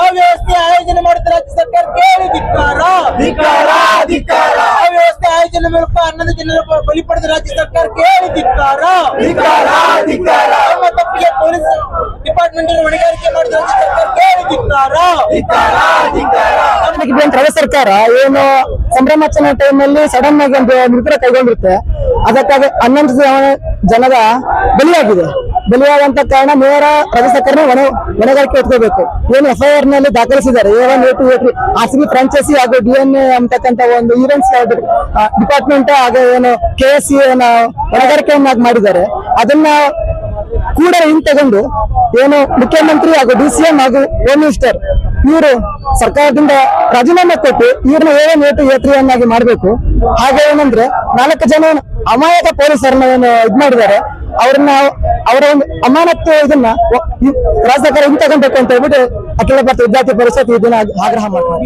ಅವ್ಯವಸ್ಥೆ ಆಯೋಜನೆ ಮಾಡಿದ ರಾಜ್ಯ ಸರ್ಕಾರ ಕೇಳಿ ಧಿಕ್ಕಾರ. ಅವ್ಯವಸ್ಥೆ ಆಯೋಜನೆ ಮೂಲಕ ಹನ್ನೊಂದು ಜನರ ಬಲಿ ಪಡೆದ ರಾಜ್ಯ ಸರ್ಕಾರ ಕೇಳಿ ಧಿಕ್ಕಾರ. ನಮ್ಮ ತಪ್ಪಿಗೆ ಪೊಲೀಸ್ ಡಿಪಾರ್ಟ್ಮೆಂಟ್ ಹೊಣೆಗಾರಿಕೆ ಮಾಡಿದ ರಾಜ್ಯ ಸರ್ಕಾರ ಕೇಳಿ ಧಿಕ್ಕಾರ ಅಂತ ರಾಜ್ಯ ಸರ್ಕಾರ ಏನು ಸಂಭ್ರಮಾಚರಣೆ ಟೈಮ್ನಲ್ಲಿ ಸಡನ್ ಆಗಿ ಒಂದು ನಿರ್ಧಾರ ಕೈಗೊಂಡಿರುತ್ತೆ. ಅದಕ್ಕಾಗಿ ಹನ್ನೊಂದು ಜನ- ಜನದ ಬಲಿಯಾಗಿದೆ. ಬಲಿಯಾದಂತ ಕಾರಣ ನೇರ ರಾಜ್ಯ ಸರ್ಕಾರ ಹೊಣೆ, ಹೊಣೆಗಾರಿಕೆ ಎತ್ಕೋಬೇಕು. ಏನು ಎಫ್ಐಆರ್ನಲ್ಲಿ ದಾಖಲಿಸಿದ್ದಾರೆ. A one A two A three R franchisee ಹಾಗೂ ಡಿ ಎನ್ ಎ ಅಂತಕ್ಕಂತ ಒಂದು ಈವೆಂಟ್ಸ್ ಡಿಪಾರ್ಟ್ಮೆಂಟ್ ಹಾಗೂ ಏನು ಕೆ ಎಸ್ ಸಿ ಹೊಣೆಗಾರಿಕೆಯನ್ನಾಗಿ ಮಾಡಿದ್ದಾರೆ. ಅದನ್ನ ಕೂಡ ಹಿಂತೆಗೊಂಡು ಏನು ಮುಖ್ಯಮಂತ್ರಿ ಹಾಗೂ ಡಿ ಸಿ ಎಂ ಹಾಗೂ ಹೋಮ್ ಮಿನಿಸ್ಟರ್ ಇವರು ಸರ್ಕಾರದಿಂದ ರಾಜೀನಾಮೆ ಕೊಟ್ಟು ಇವ್ರನ್ನ ಏನೇನು ಏಟು ಏತ್ರಿಯನ್ನಾಗಿ ಮಾಡಬೇಕು. ಹಾಗೆ ಏನಂದ್ರೆ, ನಾಲ್ಕು ಜನ ಅಮಾಯಕ ಪೊಲೀಸರನ್ನ ಏನು ಇದ್ ಮಾಡಿದ್ದಾರೆ. ಅವ್ರನ್ನ ಅವರ ಒಂದು ಅಮಾನತ್ತು ಇದನ್ನ ರಾಜ್ಯ ಸರ್ಕಾರ ಹಿಂತಗೊಳ್ಬೇಕು ಅಂತ ಹೇಳ್ಬಿಟ್ಟು ಅಖಿಲ ಭಾರತ ವಿದ್ಯಾರ್ಥಿ ಪರಿಷತ್ ಇದನ್ನ ಆಗ್ರಹ ಮಾಡ್ತಾರೆ.